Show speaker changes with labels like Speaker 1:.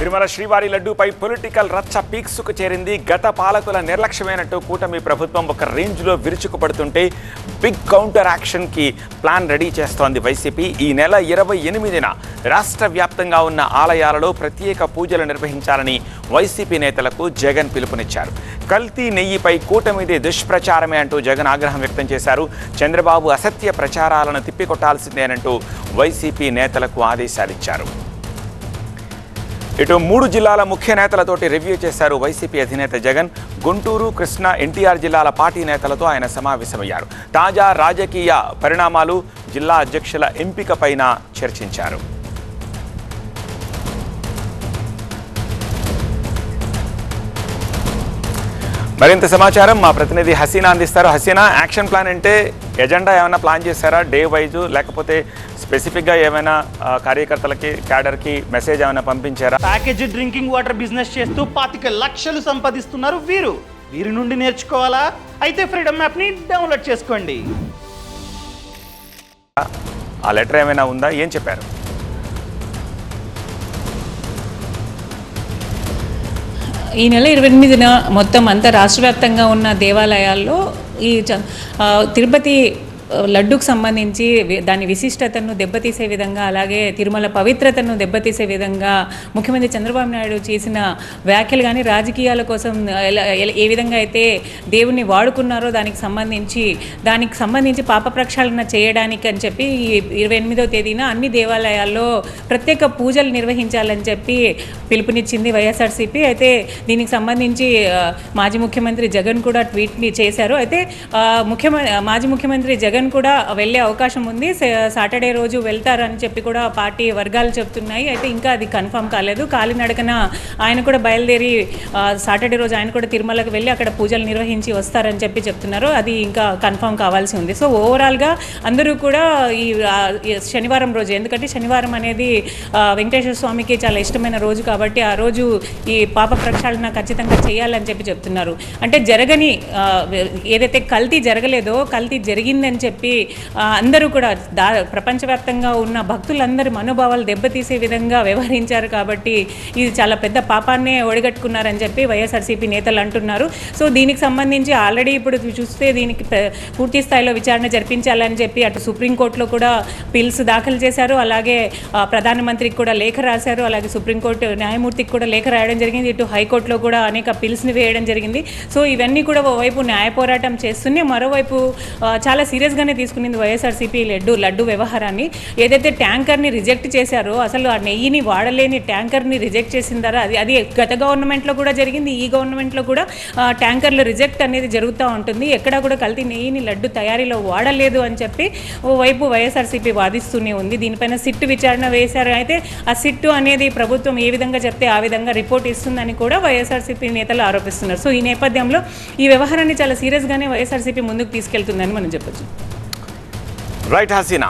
Speaker 1: తిరుమల శ్రీవారి లడ్డూపై పొలిటికల్ రచ్చ పీక్సుకు చేరింది గత పాలకుల నిర్లక్ష్యమైనట్టు కూటమి ప్రభుత్వం ఒక రేంజ్లో విరుచుకుపడుతుంటే బిగ్ కౌంటర్ యాక్షన్కి ప్లాన్ రెడీ చేస్తోంది వైసీపీ. ఈ నెల ఇరవై ఎనిమిదిన రాష్ట్ర వ్యాప్తంగా ఉన్న ఆలయాలలో ప్రత్యేక పూజలు నిర్వహించాలని వైసీపీ నేతలకు జగన్ పిలుపునిచ్చారు. కల్తీ నెయ్యిపై కూటమిది దుష్ప్రచారమే అంటూ జగన్ ఆగ్రహం వ్యక్తం చేశారు. చంద్రబాబు అసత్య ప్రచారాలను తిప్పికొట్టాల్సిందేనంటూ వైసీపీ నేతలకు ఆదేశాలిచ్చారు. ఇటు మూడు జిల్లాల ముఖ్య నేతలతోటి రివ్యూ చేశారు వైసీపీ అధినేత జగన్. గుంటూరు కృష్ణా ఎన్టీఆర్ జిల్లాల పార్టీ నేతలతో ఆయన సమావేశమయ్యారు. తాజా రాజకీయ పరిణామాలు జిల్లా అధ్యక్షుల ఎంపికపైన చర్చించారు. మరింత సమాచారం మా ప్రతినిధి హసీనా అందిస్తారు. హసీనా యాక్షన్ ప్లాన్ అంటే ఎజెండా ఏమైనా ప్లాన్ చేశారా? డే వైజు లేకపోతే స్పెసిఫిక్గా ఏమైనా కార్యకర్తలకి క్యాడర్కి మెసేజ్ ఏమైనా పంపించారా?
Speaker 2: ప్యాకేజ్ డ్రింకింగ్ వాటర్ బిజినెస్ చేస్తూ పాతిక లక్షలు సంపాదిస్తున్నారు వీరు. వీరి నుండి నేర్చుకోవాలా? అయితే ఫ్రీడమ్ యాప్ని డౌన్లోడ్ చేసుకోండి.
Speaker 1: ఆ లెటర్ ఏమైనా ఉందా? ఏం చెప్పారు?
Speaker 3: ఈ నెల ఇరవై ఎనిమిదిన మొత్తం అంతా రాష్ట్ర వ్యాప్తంగా ఉన్న దేవాలయాల్లో ఈ చ- తిరుపతి లడ్డుకు సంబంధించి దాని విశిష్టతను దెబ్బతీసే విధంగా అలాగే తిరుమల పవిత్రతను దెబ్బతీసే విధంగా ముఖ్యమంత్రి చంద్రబాబు నాయుడు చేసిన వ్యాఖ్యలు కానీ రాజకీయాల కోసం ఎలా- ఏ విధంగా అయితే దేవుణ్ణి వాడుకున్నారో దానికి సంబంధించి దానికి సంబంధించి పాప ప్రక్షాళన చేయడానికి అని చెప్పి ఈ ఇరవై ఎనిమిదవ తేదీన అన్ని దేవాలయాల్లో ప్రత్యేక పూజలు నిర్వహించాలని చెప్పి పిలుపునిచ్చింది వైఎస్ఆర్సీపీ. అయితే దీనికి సంబంధించి మాజీ ముఖ్యమంత్రి జగన్ కూడా ట్వీట్ని చేశారు. అయితే ముఖ్యమ ముఖ్యమంత్రి మాజీ ముఖ్యమంత్రి జగన్ కూడా వెళ్ళే అవకాశం ఉంది. సాటర్డే రోజు వెళ్తారని చెప్పి కూడా పార్టీ వర్గాలు చెప్తున్నాయి. అయితే ఇంకా అది కన్ఫర్మ్ కాలేదు. కాలినడకన ఆయన కూడా బయలుదేరి సాటర్డే రోజు ఆయన కూడా తిరుమలకు వెళ్ళి అక్కడ పూజలు నిర్వహించి వస్తారని చెప్పి చెప్తున్నారు. అది ఇంకా కన్ఫర్మ్ కావాల్సి ఉంది. సో ఓవరాల్గా అందరూ కూడా ఈ శనివారం రోజు ఎందుకంటే శనివారం అనేది వెంకటేశ్వర స్వామికి చాలా ఇష్టమైన రోజు కాబట్టి ఆ రోజు ఈ పాప ప్రక్షాళన ఖచ్చితంగా చేయాలని చెప్పి చెప్తున్నారు. అంటే జరగని ఏదైతే కల్తీ జరగలేదో కల్తీ జరిగిందని చెప్పి చెప్పి అందరూ కూడా దా ప్రపంచవ్యాప్తంగా ఉన్న భక్తులందరి మనోభావాలు దెబ్బతీసే విధంగా వ్యవహరించారు కాబట్టి ఇది చాలా పెద్ద పాపాన్నే ఒడిగట్టుకున్నారని చెప్పి వైఎస్ఆర్సీపీ నేతలు అంటున్నారు. సో దీనికి సంబంధించి ఆల్రెడీ ఇప్పుడు చూస్తే దీనికి పూర్తి స్థాయిలో విచారణ జరిపించాలని చెప్పి అటు సుప్రీంకోర్టులో కూడా పిల్స్ దాఖలు చేశారు. అలాగే ప్రధానమంత్రికి కూడా లేఖ రాశారు. అలాగే సుప్రీంకోర్టు న్యాయమూర్తికి కూడా లేఖ రాయడం జరిగింది. ఇటు హైకోర్టులో కూడా అనేక పిల్స్ని వేయడం జరిగింది. సో ఇవన్నీ కూడా ఓవైపు న్యాయ పోరాటం చేస్తూనే మరోవైపు చాలా సీరియస్గా సీరియస్గానే తీసుకునింది వైఎస్ఆర్సీపీ లడ్డు లడ్డు వ్యవహారాన్ని. ఏదైతే ట్యాంకర్ని రిజెక్ట్ చేశారో అసలు ఆ నెయ్యిని వాడలేని ట్యాంకర్ని రిజెక్ట్ చేసిందారా? అది అది గత గవర్నమెంట్లో కూడా జరిగింది ఈ గవర్నమెంట్లో కూడా ట్యాంకర్లు రిజెక్ట్ అనేది జరుగుతూ ఉంటుంది. ఎక్కడా కూడా కల్తీ నెయ్యిని లడ్డు తయారీలో వాడలేదు అని చెప్పి ఓవైపు వైఎస్ఆర్సీపీ వాదిస్తూనే ఉంది. దీనిపైన సిట్టు విచారణ వేశారు. అయితే ఆ సిట్టు అనేది ప్రభుత్వం ఏ విధంగా చెప్తే ఆ విధంగా రిపోర్ట్ ఇస్తుందని కూడా వైఎస్ఆర్సీపీ నేతలు ఆరోపిస్తున్నారు. సో ఈ నేపథ్యంలో ఈ వ్యవహారాన్ని చాలా సీరియస్గానే వైఎస్ఆర్సీపీ ముందుకు తీసుకెళ్తుందని మనం చెప్పొచ్చు.
Speaker 1: రైట్ హసీనా